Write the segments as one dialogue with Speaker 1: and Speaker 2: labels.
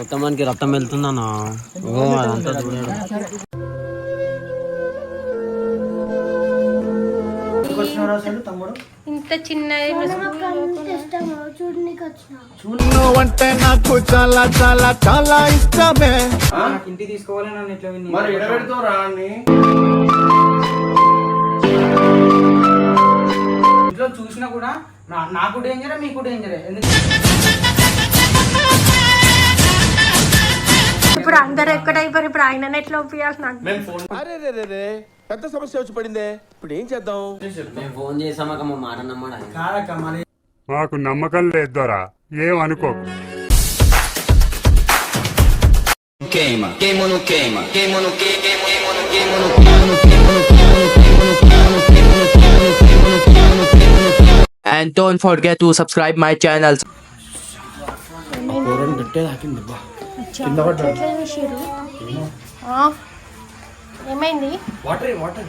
Speaker 1: మొత్తం మనకి రక్తం వెళ్తుందన్నా. ఓ అదంతా చూడడం.
Speaker 2: ఇంత చిన్న
Speaker 3: నువ్వంటే నాకు చాలా చాలా చాలా ఇష్టమే.
Speaker 4: ఇంటికి తీసుకోవాలి నన్ను ఇట్లా
Speaker 5: మరి
Speaker 4: చూసినా కూడా నాకు డేంజరే మీకు డేంజరే ఎందుకు?
Speaker 2: ఇప్పుడు అందరూ ఎక్కడైపోయారు? ఇప్పుడు ఆయన ఎట్లా
Speaker 3: ఒప్పియాల్సిందే పెద్ద సమస్య వచ్చి ఏం చేద్దాం?
Speaker 1: ఫోన్
Speaker 4: చేసామని
Speaker 6: మాకు నమ్మకం
Speaker 7: లేదోరా ఏమనుకో
Speaker 8: And don't forget to subscribe my.
Speaker 2: ఏమైంది?
Speaker 4: Water water.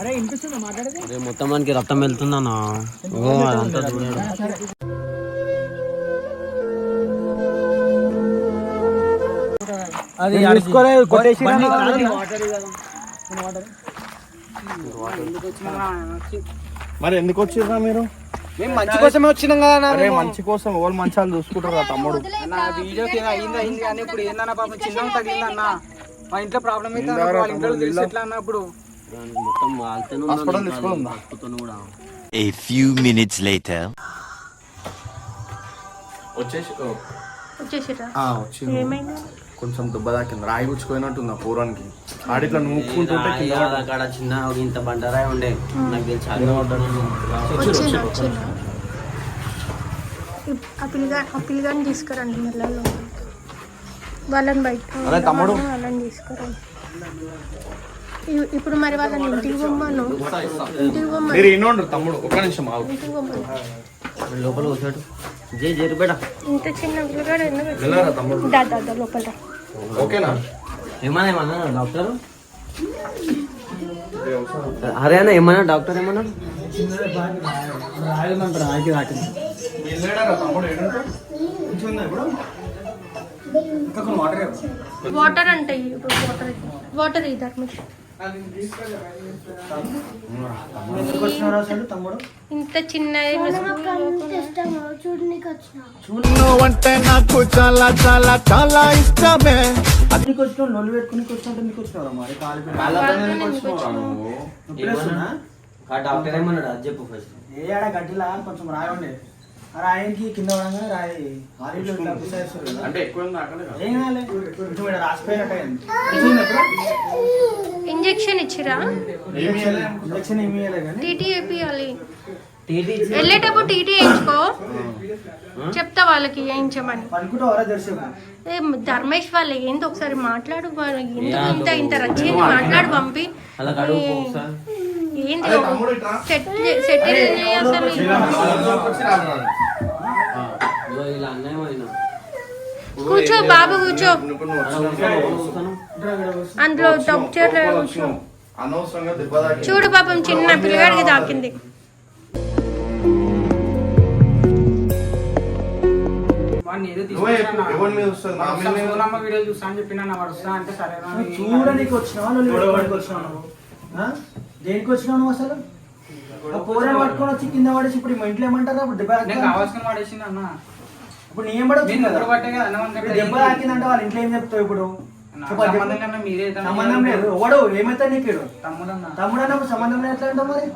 Speaker 3: అరే
Speaker 1: మొత్తం మనకి రక్తం వెళ్తుందన్నా. ఓ అదంతా
Speaker 4: అది కొట్టేసి
Speaker 5: మరి ఎందుకు వచ్చిర్రా మీరు?
Speaker 4: మేము మంచి కోసమే వచ్చినాం కదా
Speaker 5: అరే మంచి కోసం ఎవరు మంచాలు చూసుకుంటారు కదా తమ్ముడు.
Speaker 4: నా వీడియోకి ఏదో అయింది అయింది కానీ ఇప్పుడు ఏందన్నా పాపం చిన్న తగిలిందన్న. మా ఇంట్లో ప్రాబ్లం అయితే అన్న, వాళ్ళ ఇంట్లో తెలిసి ఎట్లా అన్నప్పుడు.
Speaker 1: దానికి మొత్తం వాళ్తూనే
Speaker 5: హాస్పిటల్ తీసుకోవాలా?
Speaker 1: కూడా
Speaker 9: A few minutes later.
Speaker 5: వచ్చేసి ఓ,
Speaker 2: వచ్చేసిరా
Speaker 5: ఆ, వచ్చింది
Speaker 2: ఏమైంది?
Speaker 5: కొంచెం దెబ్బ తాకింది. రాయి గుచ్చుకుపోయినట్టుంది ఆ పూరానికి ఆడిట్లా నూక్కుంటుంటే కింద
Speaker 1: రాయి అక్కడ చిన్న ఒక ఇంత బండరాయి ఉండే. నాకు తెలిసి అది
Speaker 2: ఆ పిల్లగా ఆ పిల్లగాని తీసుకురండి మళ్ళీ వాళ్ళని బయట
Speaker 5: అరే తమ్ముడు.
Speaker 2: వాళ్ళని తీసుకురండి. ఇప్పుడు మరి వాళ్ళని ఇంటికి పొమ్మను. ఇంటికి పొమ్మను.
Speaker 5: మీరు తమ్ముడు ఒక్క నిమిషం ఆగు.
Speaker 2: ఇంటికి పొమ్మను.
Speaker 1: లోపల వచ్చాడు జై జరు బేట.
Speaker 2: ఇంత చిన్న పిల్లగాడు ఎందుకు
Speaker 5: తమ్ముడు?
Speaker 2: దా దా దా లోపల.
Speaker 5: ఓకేనా?
Speaker 1: ఏమన్నా ఏమన్నా డాక్టర్? అరే అన్న ఏమన్నా డాక్టర్ ఏమన్నా?
Speaker 4: రాయమంటారు రాయికి
Speaker 5: తమ్ముడు
Speaker 4: వాటర్
Speaker 2: వాటర్ అంటే వాటర్. వాటర్ ఈ ఇంత
Speaker 3: అంటే నాకు చాలా చాలా చాలా ఇష్టమే.
Speaker 4: అది కొంచెం లొల్లు పెట్టుకుని కూర్చుంటే నీకు మరి?
Speaker 1: కాలు చెప్పు ఫస్ట్
Speaker 4: ఏ ఆడ గడ్డిలా? కొంచెం రాయండి. కింద పడంగా రాయి.
Speaker 5: అంటే
Speaker 4: రాసిపోయినట్టు
Speaker 2: ఇంజెక్షన్ ఇచ్చిరా? వెళ్ళేటప్పుడు టీటీ వేయించుకో. చెప్తా వాళ్ళకి వేయించమని. ధర్మేష్ వాళ్ళు ఏంటి ఒకసారి మాట్లాడు ఎందుకు ఇంత ఇంత రచ్చింది మాట్లాడు పంపి. ఏంది సెటిల్ అసలు. కూర్చో బాబు కూర్చో. అందులో తప్పు చేయట్లేదు కూర్చో. చూడు పాపం చిన్న పిల్లగాడికి
Speaker 4: దాకింది
Speaker 10: చూడడానికి వచ్చినా దేనికి వచ్చినావు అసలు? పోరాడు పట్టుకొని వచ్చి కింద పడేసి ఇప్పుడు ఇంట్లో ఏమంటారు? అప్పుడు
Speaker 4: కావాల్సిన పడేసింది అన్న.
Speaker 10: ఇప్పుడు
Speaker 4: నేను
Speaker 10: కూడా దెబ్బ తాకిందంటే వాళ్ళ ఇంట్లో ఏం చెప్తావు ఇప్పుడు
Speaker 4: సంబంధం
Speaker 10: లేదు ఎవడు ఏమైతే నీకు
Speaker 4: తమ్ముడు అన్న
Speaker 10: సంబంధం ఎట్లా మరి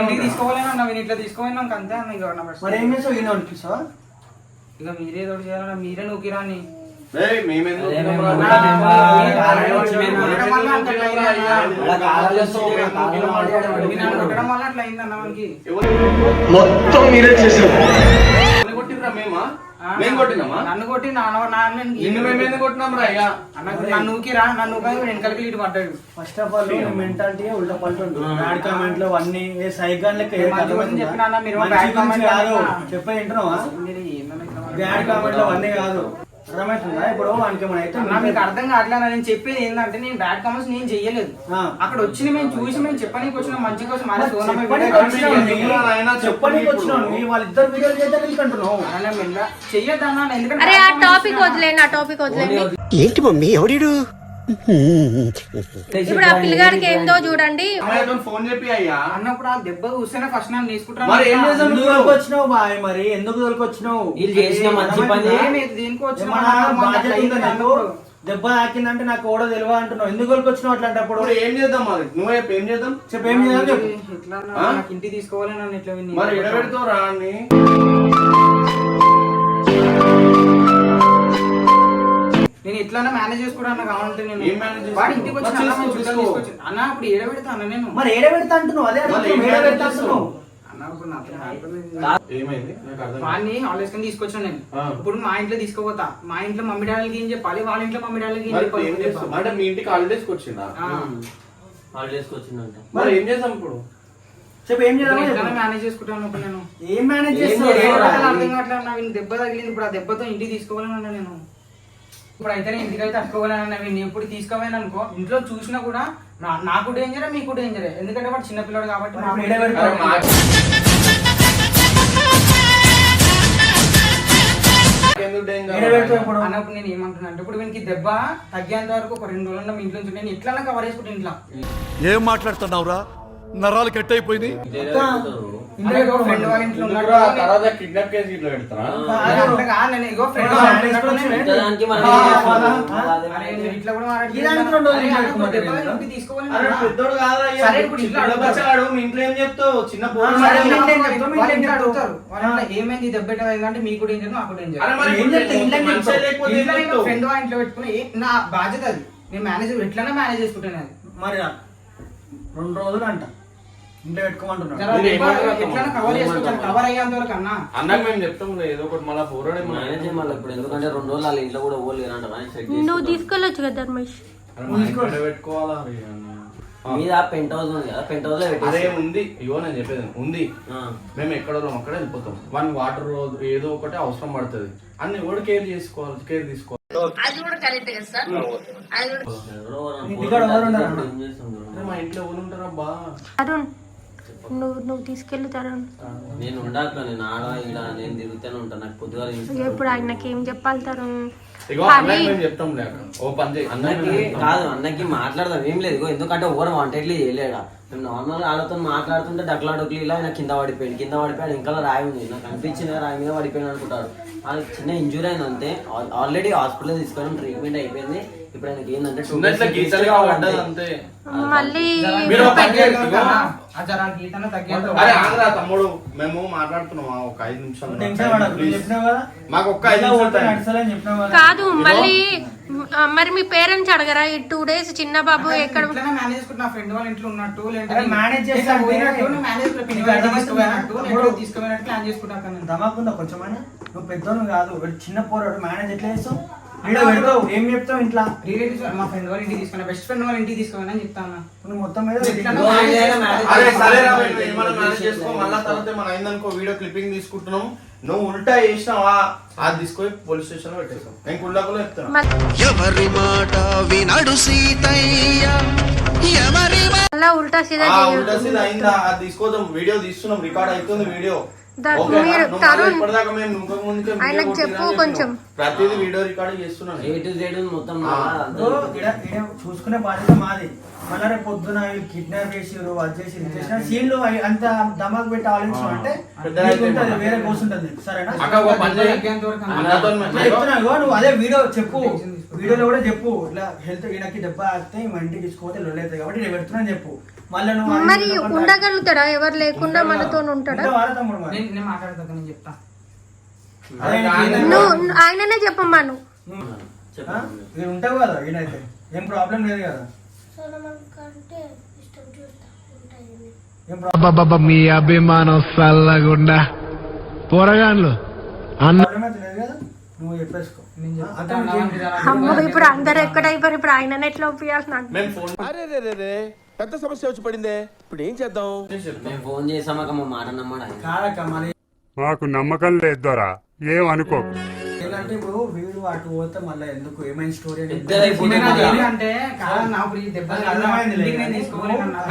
Speaker 4: ఇంటికి తీసుకోవాలన్నా ఇట్లా తీసుకోవాలి అంతే
Speaker 10: మరి ఏం
Speaker 4: ఇక మీరే తోడు చేయాలన్నా మీరే నూకిరాని
Speaker 5: మొత్తం మీరే చేసారు కొట్టినరా మేమా? మేము కొట్టినామా?
Speaker 4: నన్ను కొట్టి నిన్ను
Speaker 5: కొట్టినాం రా అయ్యా
Speaker 4: నన్నుకి రా నన్ను వెనకలకి ఇటు పడ్డాడు.
Speaker 10: ఫస్ట్ ఆఫ్ ఆల్ మెంటాలిటీ ఉల్టా పల్టు బ్యాడ్ కామెంట్లో అన్ని ఏ సైకాన్ లెక్క
Speaker 4: చెప్పినా మీరు బ్యాడ్
Speaker 10: కాదు. వింటున్నావా? బ్యాడ్ కామెంట్లో అన్నీ కాదు. అర్థమవుతుందా ఇప్పుడు వానికి ఏమైనా అయితే
Speaker 4: అన్నా, మీకు అర్థం కావట్లేదు నేను చెప్పేది ఏంటంటే నేను బ్యాడ్ కామెంట్స్ నేను చెయ్యలేదు
Speaker 10: ఆ.
Speaker 4: అక్కడ వచ్చి మేము చూసి మేము చెప్పడానికి వచ్చిన మంచి కోసం
Speaker 10: మరి
Speaker 4: సోనమ్మ
Speaker 10: చెప్పనీకి
Speaker 4: వీడియో
Speaker 10: వచ్చినావు
Speaker 4: కాల్
Speaker 10: నీ.
Speaker 4: చేసి
Speaker 5: ఆయన
Speaker 10: చెప్పనీకి వచ్చినావు నీ. వాళ్ళిద్దరు వీడియోలు చేద్దాం ఎందుకంటున్నావు
Speaker 4: అన్న మెల్ల చెయ్యొద్దన్నా ఎందుకంటే
Speaker 2: అరే ఆ
Speaker 4: bad comments
Speaker 2: టాపిక్
Speaker 4: ఇచ్చినా.
Speaker 2: వదిలేండి ఆ టాపిక్ వదిలేండి
Speaker 1: ఏంటి మమ్మీ ఎవడీడు
Speaker 2: ఇప్పుడు ఆ పిల్లగాడికి ఏందో చూడండి.
Speaker 5: ఫోన్ చెప్పి అయ్యా.
Speaker 4: అన్నప్పుడు ఆ దెబ్బ చూస్తేనే ఫస్ట్ నన్ను తీసుకుంటాను
Speaker 5: మరి ఏం చేద్దాం
Speaker 10: ఎందుకు దొరికొచ్చినావు బాయ్ మరి? ఎందుకు దొరికొచ్చినావు
Speaker 1: వీళ్ళు చేసిన మంచి పని?
Speaker 4: దేనికి వచ్చినా.
Speaker 10: దెబ్బ తాకిందంటే నాకు ఓడో తెలియదు అంటున్నావు. ఎందుకు దొరికొచ్చినావు అట్లాంటప్పుడు?
Speaker 5: ఏం చేద్దాం మరి? నువ్వు చెప్పు ఏం చేద్దాం?
Speaker 10: చెప్పు ఏం చేయాలి చెప్పు.
Speaker 4: ఎట్లా అన్న,
Speaker 5: ఆ?
Speaker 4: నాకు ఇంటికి తీసుకోవాలి నన్ను ఇట్లా విని-
Speaker 5: మరి ఎడబెడతావు రా
Speaker 4: నేను ఎట్లన్నా మేనేజ్ చేసుకోవడానికి కావాలంటే నేను? వాడి ఇంటికి వచ్చి అన్న, ఇప్పుడు ఏడ పెడతా అన్న నేను?
Speaker 10: మరి ఏడ పెడతా అంటున్నావు? అదే? అంటున్నావు.
Speaker 4: వాడిని హాలిడేస్ కింద తీసుకొచ్చాను నేను. ఇప్పుడు మా ఇంట్లో తీసుకోపోతా. మా ఇంట్లో మమ్మీ డాడీలకి ఏం చెప్పాలి? వాళ్ళ ఇంట్లో మమ్మీ డాడీలకి ఏం
Speaker 5: మరి
Speaker 4: చెప్పాలి?
Speaker 5: అంటే మీ ఇంటికి హాలిడేస్ వచ్చిందా?
Speaker 1: వచ్చిందంట.
Speaker 5: మరి ఏం చేద్దాం ఇప్పుడు?
Speaker 10: చెప్పు ఏం చెప్పు.
Speaker 4: మేనేజ్ చేసుకుంటాను నేను.
Speaker 10: ఏం మేనేజ్
Speaker 4: చేయాలో నాకు అర్థం కావట్లేదు నాకు. దెబ్బ తగిలింది ఇప్పుడు ఆ దెబ్బతో ఇంటికి తీసుకోవాలని నేను. ఇప్పుడు అయితే నేను ఇంటికి అయితే తట్టుకోవాలని నేను ఎప్పుడు తీసుకోవాలని అనుకో ఇంట్లో చూసినా కూడా నా- నాకు డేంజరే మీకు డేంజరే ఎందుకంటే వాడు చిన్నపిల్లడు కాబట్టి అన్నప్పుడు నేను ఏమంటున్నా అంటే ఇప్పుడు వీనికి దెబ్బ తగ్గేంత వరకు ఒక రెండు రోజుల్లో మీ ఇంట్లో నుంచి నేను ఎట్లా కవర్ చేసుకుంటే ఇంట్లో.
Speaker 3: ఏం మాట్లాడుతున్నావురా? నరాలు కట్ అయిపోయింది
Speaker 4: ఫ్రెండ్ వాళ్ళ ఇంట్లో ఉన్నాడు
Speaker 5: తర్వాత కిడ్నాప్ కేసు పెడతారా?
Speaker 4: ఇగో ఫ్రెండ్ కూడా.
Speaker 5: పెద్దోడు
Speaker 4: ఇప్పుడు
Speaker 5: మీ ఇంట్లో ఏం చెప్తావు? చిన్న
Speaker 4: ఏమైంది? మీకు
Speaker 10: ఏం చెప్తావు?
Speaker 4: ఫ్రెండ్ వాళ్ళ ఇంట్లో పెట్టుకుని నా బాధ్యత అది. నేను మేనేజ్ ఎట్లన్నా మేనేజ్ చేసుకుంటాను అది.
Speaker 10: మరి రా. రెండు రోజులు అంట. ఇంట్లో పెట్టుకోమంటున్నాడు.
Speaker 4: కవర్ అయ్యేంత వరకు అన్నా.
Speaker 5: అన్నకు మేము చెప్తాం ఏదో ఒకటి మళ్ళీ పోరాడే
Speaker 1: మేనేజ్ చేయాలి మళ్ళీ ఇప్పుడు ఎందుకంటే రెండు రోజులు వాళ్ళ ఇంట్లో కూడా
Speaker 2: నువ్వు తీసుకెళ్ళొచ్చు కదా ధర్మేష్?
Speaker 5: పెట్టుకోవాలా.
Speaker 1: మీద పెంట్ హౌస్ ఉంది కదా పెంట్ హౌస్లో
Speaker 5: అదే ఉంది. ఇగో నేను చెప్పేది ఉంది.
Speaker 1: ఆ.
Speaker 5: మేము ఎక్కడ అక్కడ వెళ్ళిపోతాం. వన్ వాటర్ ఏదో ఒకటి అవసరం పడుతుంది. అన్ని కూడా కేర్ చేసుకోవాలి కేర్ తీసుకోవాలి? మా ఇంట్లో ఎవరు ఉంటారబ్బా?
Speaker 2: తరుణ్ నువ్వు నువ్వు తీసుకెళ్ళి తరుణ్.
Speaker 1: నేను ఉండాక నేను ఆడ ఈడ నేను తిరుగుతూనే ఉంటాను నాకు పొద్దుగా
Speaker 2: ఇప్పుడు ఆయనకి ఏం చెప్పాలి తరుణ్?
Speaker 5: అన్నకి
Speaker 1: కాదు అన్నకి మాట్లాడదాం. ఏం లేదు ఎందుకంటే ఓవర్ వాంటెడ్లీ చేయలేడా? మేము నార్మల్ వాళ్ళతో మాట్లాడుతుంటే డక్లా డొక్లీ ఇలా ఆయన కింద పడిపోయింది కింద పడిపోయాడు ఇంకా రాయి ఉంది. నాకు అనిపించింది రాయి మీద పడిపోయాడు అనుకుంటాడు అది చిన్న ఇంజురీ అయింది అంతే. ఆల్రెడీ హాస్పిటల్ తీసుకొని ట్రీట్మెంట్ అయిపోయింది. ఇప్పుడు ఆయనకి ఏంటంటే
Speaker 5: గీతలు
Speaker 2: మళ్ళీ
Speaker 5: మీరు ఒక పని చేయండి, ఇగో. అరే ఆంధ్రా తమ్ముడు. మేము మాట్లాడుతున్నాం. ఒక ఐదు నిమిషాలు
Speaker 10: టెన్షన్ పడకు నువ్వు చెప్పినావు కదా?
Speaker 5: మాకు ఒక్క ఐదు
Speaker 10: ఇలా
Speaker 5: నిమిషాలు
Speaker 10: పోతే
Speaker 5: time.
Speaker 10: నడుస్తలేని చెప్పినావు కదా.
Speaker 2: కాదు మళ్ళీ ఆ, మరి మీ పేరెంట్స్ అడగరా? ఈ టూ డేస్ చిన్న బాబు ఎక్కడ
Speaker 4: మేనేజ్ ఫ్రెండ్ వాళ్ళ ఇంట్లో ఉన్నట్టు లేదంటే
Speaker 10: అరే manage చేస్తా అంటే
Speaker 4: మేనేజ్
Speaker 10: నీకు అర్థమవుతుందా?
Speaker 4: తీసుకుపోయినట్టు ప్లాన్.
Speaker 10: దమాకుందా కొంచెమైనా నువ్వు పెద్దోను కాదు వీడు చిన్న పోరాడు. మేనేజ్ ఎట్లా చేస్తావు? పెడతావు. ఏం చెప్తావు ఇంట్లో?
Speaker 4: మా ఫ్రెండ్ వాళ్ళ ఇంటికి తీసుకున్నా బెస్ట్ ఫ్రెండ్ వాళ్ళ ఇంటికి తీసుకున్నా అని చెప్తాను.
Speaker 10: నువ్వు మొత్తం మీద
Speaker 5: అరే సరే రా, ఏమైనా మేనేజ్ చేసుకో మళ్ళా తర్వాత అయిందనుకో వీడియో క్లిప్పింగ్ తీసుకుంటున్నాం. నువ్వు ఉల్టా చేసినావా? అది తీసుకొని పోలీస్ స్టేషన్లో పెట్టేసాం నేను కుళ్ళకులో చెప్తాను
Speaker 2: మళ్ళీ
Speaker 9: ఎవరి మాట వినడు సీతయ్య? ఎవరి
Speaker 2: ఉల్టా సీదా
Speaker 5: ఆ,
Speaker 2: చేయొద్దు.
Speaker 5: ఉల్టా సీదా అయిందా? అది తీసుకోదాం. వీడియో తీస్తున్నాం. రికార్డ్ అవుతుంది వీడియో?
Speaker 2: మీరు తరుణ్ ఆయనకు చెప్పు కొంచెం.
Speaker 5: ప్రతిదీ వీడియో రికార్డ్ చేస్తున్నాను
Speaker 1: ఏ టు జెడ్ మొత్తం
Speaker 10: చూసుకునే బాధ్యత మాది. మళ్ళీ రేపు పొద్దున కిడ్నాప్ చేసిరు అది చేసి ఇది చేసిన సీన్లు అవి అంత దమాకు పెట్టి ఆలోచించడం అంటే
Speaker 5: పెద్ద
Speaker 10: నీకు
Speaker 5: అయితే
Speaker 10: ఉంటుంది,
Speaker 5: మన-
Speaker 10: వేరే కోర్స్ ఉంటుంది నీకు, సరేనా?
Speaker 5: అక్క ఒక పని చేయి.
Speaker 4: తగ్గేంత వరకు అన్నా.
Speaker 5: అన్నతో
Speaker 10: నేను
Speaker 5: మంచిగా-
Speaker 10: చెప్తున్నా ఇగో నువ్వు అదే వీడియో చెప్పు. వీడియోలో కూడా చెప్పు. ఇట్లా హెల్త్ ఈయనకి దెబ్బ ఆగితే మా ఇంటికి తీసుకోపోతే లొల్లైతుంది కాబట్టి నేను పెడుతున్నాను చెప్పు. మళ్ళీ నువ్వు అది
Speaker 2: మరి. ఉండగలుగుతాడా? ఎవరు లేకుండా మనతో ఉంటాడా?
Speaker 10: ఉంటావా రా తమ్ముడు మరి?
Speaker 4: నేను నేను మాట్లాడతాను నేను చెప్తా.
Speaker 10: అదే నీకు ఏదైనా-
Speaker 2: నువ్వు ఆయననే చెప్పమ్మా నువ్వు.
Speaker 10: ఆ? ఉంటావు కదా ఈయనైతే. ఏం ప్రాబ్లం లేదు కదా.
Speaker 11: అబ్బబ్బబ్బ మీ అభిమానం సల్లగుండా పోరగాన్లు
Speaker 10: నువ్వు చెప్పేసుకో.
Speaker 4: అన్నా,
Speaker 2: అమ్మ ఇప్పుడు అందరు ఎక్కడైపోయారు ఇప్పుడు ఆయన ఎట్లా ఒప్పియాలి నాకు
Speaker 5: మేము ఫోన్
Speaker 3: అరే రే రే రే పెద్ద సమస్య వచ్చి పడిందే. ఇప్పుడు ఏం చేద్దాం?
Speaker 1: మేము ఫోన్ చేసామాక మా మాట నమ్మడా?
Speaker 6: మాకు నమ్మకం లేదు దొరా. ఏం
Speaker 10: ఏంటంటే ఇప్పుడు వీడు అటు పోతే మళ్ళీ ఎందుకు ఏమైనా స్టోరీ.
Speaker 4: ఏంటంటే కాదన్నా ఇప్పుడు ఈ దెబ్బ
Speaker 10: అర్థమైంది.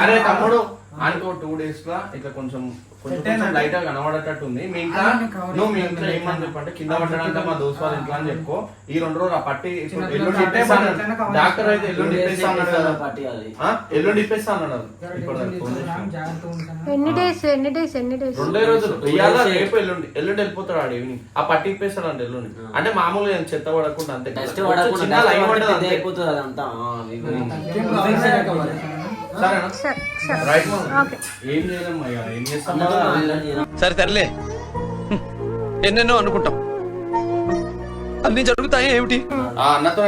Speaker 5: అరే తమ్ముడు అనుకో టూ డేస్ లా ఇట్లా కొంచెం కొంచెం? లైట్గా కనబడేటట్టు ఉంది మీ ఇంట్లో
Speaker 4: cover
Speaker 5: నువ్వు మీ. ఇంట్లో ఏమని చెప్పంటే కింద పడ్డాడంటే మా దోస్తు వాళ్ళ ఇంట్లో అని చెప్పుకో. ఈ రెండు రోజులు ఆ పట్టి ఎల్లుండి డాక్టర్ అయితే. ఎల్లుండి ఇప్పేస్తా అన్నాడు. కదా
Speaker 1: పట్టి అది.
Speaker 5: ఆ? ఎల్లుండి ఇప్పేస్తా అన్నాడు.
Speaker 2: ఎన్ని డేస్ ఎన్ని డేస్ ఎన్ని డేస్
Speaker 5: రెండే రోజులు. ఇవాళ. రేపు ఎల్లుండి. ఎల్లుండి వెళ్ళిపోతాడు ఆడు ఈవినింగ్. ఆ పట్టి ఇప్పేస్తాడు అండి ఎల్లుండి అంటే మామూలుగా ఏం చెత్త పడకుండా అంతే
Speaker 1: డస్ట్
Speaker 5: కొంచెం
Speaker 1: పడకుండా
Speaker 5: చిన్న లైన్
Speaker 1: పడితే
Speaker 5: పడ్డది అంతే. సరేనా?
Speaker 2: సరే. సరే
Speaker 5: రైట్
Speaker 2: ఓకే.
Speaker 5: ఏం చేయలేము ఇక ఏం చేస్తాం?
Speaker 1: అన్నతో
Speaker 5: కదా?
Speaker 1: మాట్లాడి
Speaker 7: సరే తరలే ఎన్నెన్నో అనుకుంటాం. అన్ని జరుగుతాయి ఏమిటి?
Speaker 5: అన్నతో